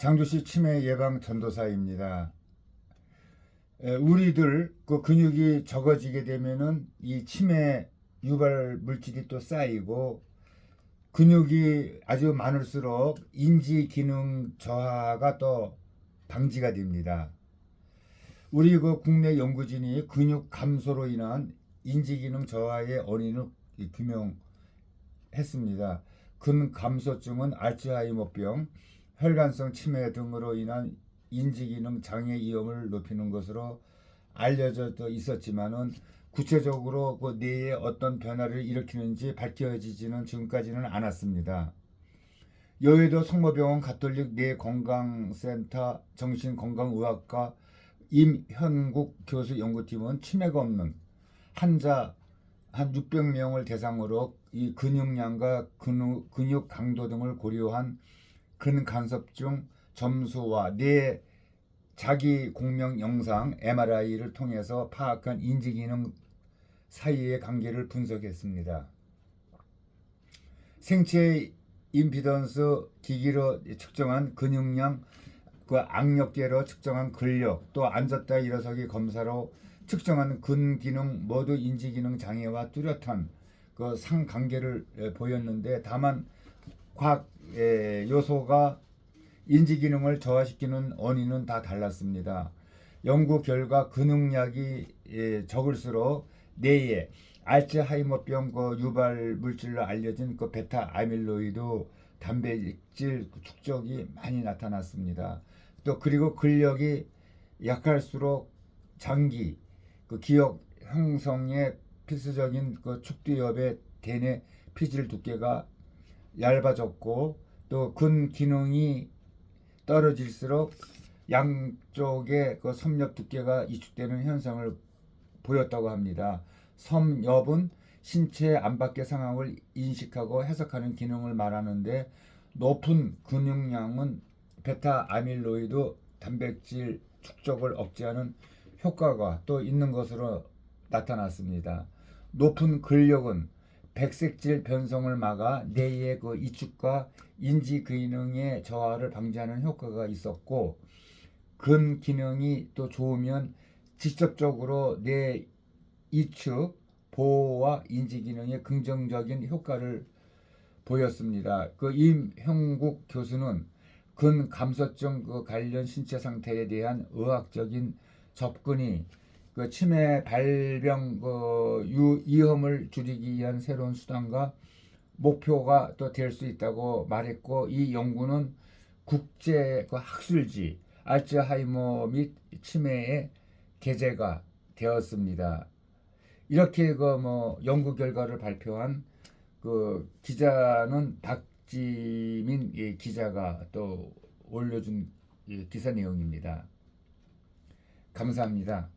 장주시 치매 예방 전도사입니다. 에, 우리들 그 근육이 적어지게 되면은 이 치매 유발 물질이 또 쌓이고 근육이 아주 많을수록 인지 기능 저하가 또 방지가 됩니다. 우리 그 국내 연구진이 근육 감소로 인한 인지 기능 저하의 원인을 규명했습니다. 근 감소증은 알츠하이머병, 혈관성 치매 등으로 인한 인지기능 장애 위험을 높이는 것으로 알려져 있었지만은 구체적으로 그 뇌에 어떤 변화를 일으키는지 밝혀지지는 지금까지는 않았습니다. 여의도 성모병원 가톨릭 뇌건강센터 정신건강의학과 임현국 교수 연구팀은 치매가 없는 환자 한 600명을 대상으로 이 근육량과 근육, 근육 강도 등을 고려한 근간섭증 점수와 뇌 자기 공명 영상 MRI를 통해서 파악한 인지 기능 사이의 관계를 분석했습니다. 생체 임피던스 기기로 측정한 근육량, 그 악력계로 측정한 근력, 또 앉았다 일어서기 검사로 측정한 근기능 모두 인지기능 장애와 뚜렷한 그 상관계를 에, 보였는데 다만 과학 에, 요소가 인지 기능을 저하시키는 원인은 다 달랐습니다. 연구 결과 근육량이 예, 적을수록 뇌에 알츠하이머병 그 유발 물질로 알려진 그 베타 아밀로이드 단백질 그 축적이 많이 나타났습니다. 또 그리고 근력이 약할수록 장기 그 기억 형성에 필수적인 그 축두엽의 대뇌 피질 두께가 얇아졌고 또 근 기능이 떨어질수록 양쪽의 그 섬엽 두께가 이축되는 현상을 보였다고 합니다. 섬엽은 신체 안팎의 상황을 인식하고 해석하는 기능을 말하는데 높은 근육량은 베타 아밀로이드 단백질 축적을 억제하는 효과가 또 있는 것으로 나타났습니다. 높은 근력은 백색질 변성을 막아 뇌의 그 이축과 인지 기능의 저하를 방지하는 효과가 있었고 근 기능이 또 좋으면 직접적으로 뇌 이축 보호와 인지 기능에 긍정적인 효과를 보였습니다. 그 임형국 교수는 근 감소증 그 관련 신체 상태에 대한 의학적인 접근이 그 치매 발병 그 유, 위험을 줄이기 위한 새로운 수단과 목표가 또 될 수 있다고 말했고 이 연구는 국제 그 학술지 알츠하이머 및 치매의 계제가 되었습니다. 이렇게 그 뭐 연구 결과를 발표한 그 기자는 박지민 예, 기자가 또 올려준 예, 기사 내용입니다. 감사합니다.